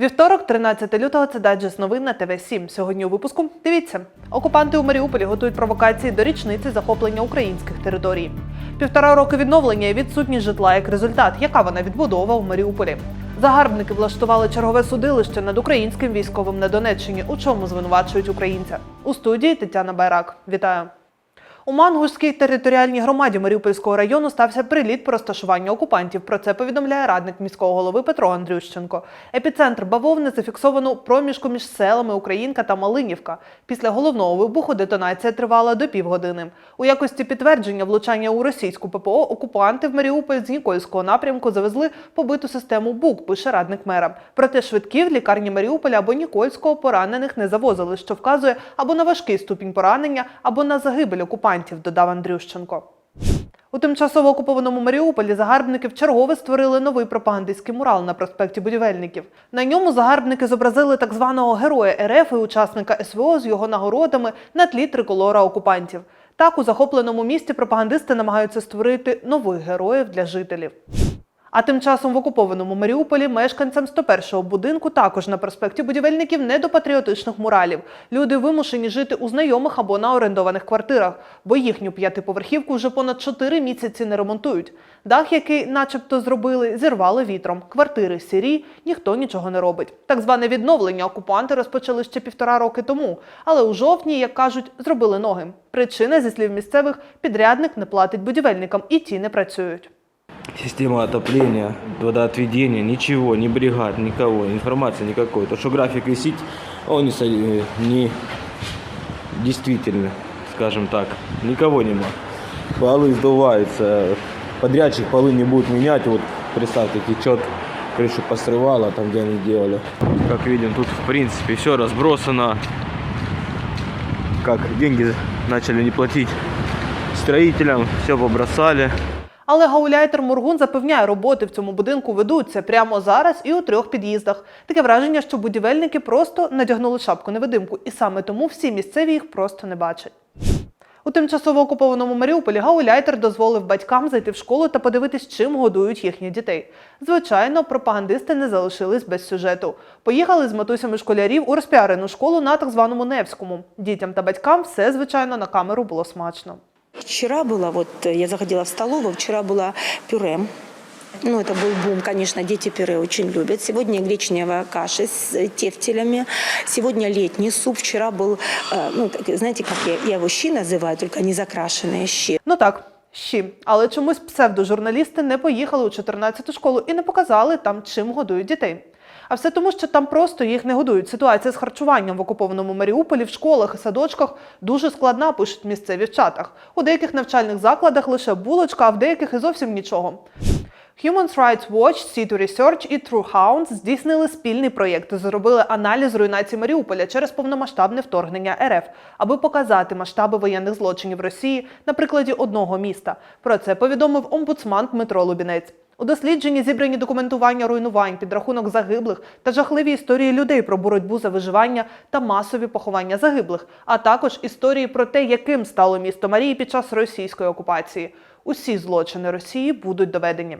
Вівторок, 13 лютого, це дайджест новин на ТВ 7 Сьогодні у випуску дивіться, окупанти у Маріуполі готують провокації до річниці захоплення українських територій. Півтора роки відновлення і відсутність житла як результат. Яка вона відбудова у Маріуполі? Загарбники влаштували чергове судилище над українським військовим на Донеччині. У чому звинувачують українця? У студії Тетяна Байрак. Вітаю. У Мангушській територіальній громаді Маріупольського району стався приліт по розташуванню окупантів. Про це повідомляє радник міського голови Петро Андрющенко. Епіцентр бавовни зафіксовано у проміжку між селами Українка та Малинівка. Після головного вибуху детонація тривала до півгодини. У якості підтвердження влучання у російську ППО окупанти в Маріуполь з Нікольського напрямку завезли побиту систему БУК, пише радник мера. Проте швидкі в лікарні Маріуполя або Нікольського поранених не завозили, що вказує або на важкий ступінь поранення, або на загибель окупантів, додав Андрющенко. У тимчасово окупованому Маріуполі загарбники вчергове створили новий пропагандистський мурал на проспекті Будівельників. На ньому загарбники зобразили так званого героя РФ і учасника СВО з його нагородами на тлі триколора окупантів. Так, у захопленому місті пропагандисти намагаються створити нових героїв для жителів. А тим часом в окупованому Маріуполі мешканцям 101-го будинку також на проспекті будівельників не до патріотичних муралів. Люди вимушені жити у знайомих або на орендованих квартирах, бо їхню п'ятиповерхівку вже понад 4 місяці не ремонтують. Дах, який, начебто, зробили, зірвали вітром. Квартири сірі, ніхто нічого не робить. Так зване відновлення окупанти розпочали ще півтора роки тому, але у жовтні, як кажуть, зробили ноги. Причина, зі слів місцевих, підрядник не платить будівельникам, і ті не працюють. Система отопления, водоотведения, ничего, ни бригад, никого, информации никакой. То, что график висит, он не, не действительно, скажем так, никого нема. Полы сдуваются, подрядчик полы не будет менять, вот представьте, течет, крышу посрывало там, где они делали. Как видим, тут в принципе все разбросано. Как деньги начали не платить строителям, все побросали. Але гауляйтер Мургун запевняє, роботи в цьому будинку ведуться прямо зараз і у трьох під'їздах. Таке враження, що будівельники просто надягнули шапку невидимку, і саме тому всі місцеві їх просто не бачать. У тимчасово окупованому Маріуполі гауляйтер дозволив батькам зайти в школу та подивитись, чим годують їхніх дітей. Звичайно, пропагандисти не залишились без сюжету. Поїхали з матусями школярів у розпіарену школу на так званому Невському. Дітям та батькам все, звичайно, на камеру було смачно. Вчера было, вот э, я заходила в столовую, вчера было пюре. Ну, это был бум, конечно, дети пюре очень любят. Сегодня гречневая каша с э, тефтелями. Сегодня летний суп. Вчера был, э, ну, так, знаете, как я, я его щи называю, только не закрашенные щи. Ну так, щі. Але чомусь псевдожурналісти не поїхали у 14-ту школу і не показали там, чим годують дітей. А все тому, що там просто їх не годують. Ситуація з харчуванням в окупованому Маріуполі в школах і садочках дуже складна, пишуть місцеві в чатах. У деяких навчальних закладах лише булочка, а в деяких і зовсім нічого. Human Rights Watch, City Research і True Hounds здійснили спільний проєкт. Зробили аналіз руйнації Маріуполя через повномасштабне вторгнення РФ, аби показати масштаби воєнних злочинів Росії на прикладі одного міста. Про це повідомив омбудсман Дмитро Лубінець. У дослідженні зібрані документування руйнувань, підрахунок загиблих та жахливі історії людей про боротьбу за виживання та масові поховання загиблих, а також історії про те, яким стало місто Марії під час російської окупації. Усі злочини Росії будуть доведені.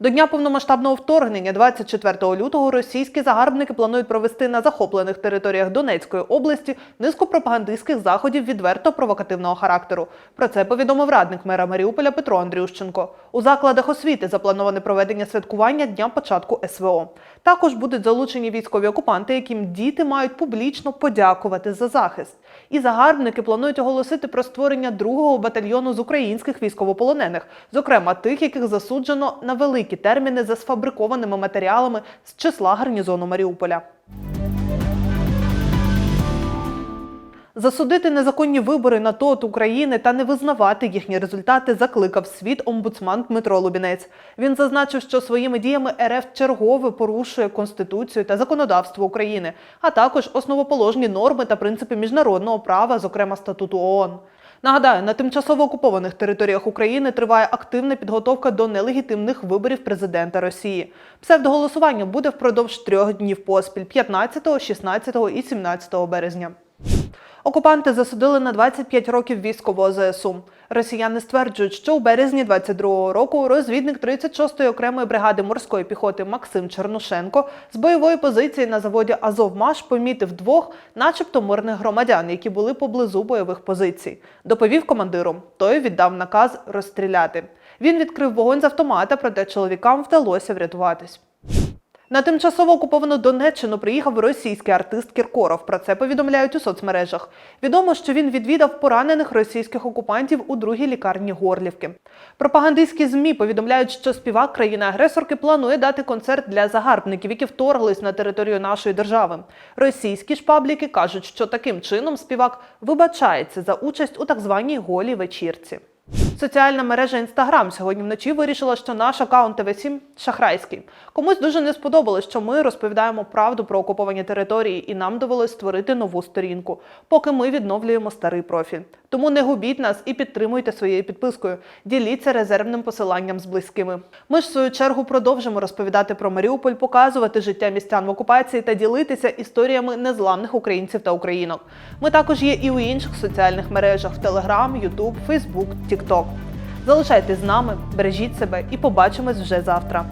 До дня повномасштабного вторгнення, 24 лютого, російські загарбники планують провести на захоплених територіях Донецької області низку пропагандистських заходів відверто провокативного характеру. Про це повідомив радник мера Маріуполя Петро Андрющенко. У закладах освіти заплановане проведення святкування дня початку СВО. Також будуть залучені військові окупанти, яким діти мають публічно подякувати за захист. І загарбники планують оголосити про створення другого батальйону з українських військовополонених, зокрема тих, яких засуджено на великі терміни за сфабрикованими матеріалами з числа гарнізону Маріуполя. Засудити незаконні вибори на ТОТ України та не визнавати їхні результати закликав світ омбудсман Дмитро Лубінець. Він зазначив, що своїми діями РФ чергове порушує конституцію та законодавство України, а також основоположні норми та принципи міжнародного права, зокрема статуту ООН. Нагадаю, на тимчасово окупованих територіях України триває активна підготовка до нелегітимних виборів президента Росії. Псевдоголосування буде впродовж трьох днів поспіль 15, 16 і 17 березня. Окупанти засудили на 25 років військового ЗСУ. Росіяни стверджують, що у березні 22-го року розвідник 36-ї окремої бригади морської піхоти Максим Чернушенко з бойової позиції на заводі Азовмаш помітив двох, начебто мирних громадян, які були поблизу бойових позицій. Доповів командиру. Той віддав наказ розстріляти. Він відкрив вогонь з автомата, проте чоловікам вдалося врятуватись. На тимчасово окуповану Донеччину приїхав російський артист Кіркоров. Про це повідомляють у соцмережах. Відомо, що він відвідав поранених російських окупантів у другій лікарні Горлівки. Пропагандистські змі повідомляють, що співак країни-агресорки планує дати концерт для загарбників, які вторглись на територію нашої держави. Російські ж пабліки кажуть, що таким чином співак вибачається за участь у так званій голій вечірці. Соціальна мережа Інстаграм сьогодні вночі вирішила, що наш аккаунт ТВ7 шахрайський. Комусь дуже не сподобалось, що ми розповідаємо правду про окуповані території, і нам довелось створити нову сторінку, поки ми відновлюємо старий профіль. Тому не губіть нас і підтримуйте своєю підпискою. Діліться резервним посиланням з близькими. Ми ж в свою чергу продовжимо розповідати про Маріуполь, показувати життя містян в окупації та ділитися історіями незламних українців та українок. Ми також є і у інших соціальних мережах: в Телеграм, Ютуб, Фейсбук, Тікток. Залишайтесь з нами, бережіть себе і побачимось вже завтра.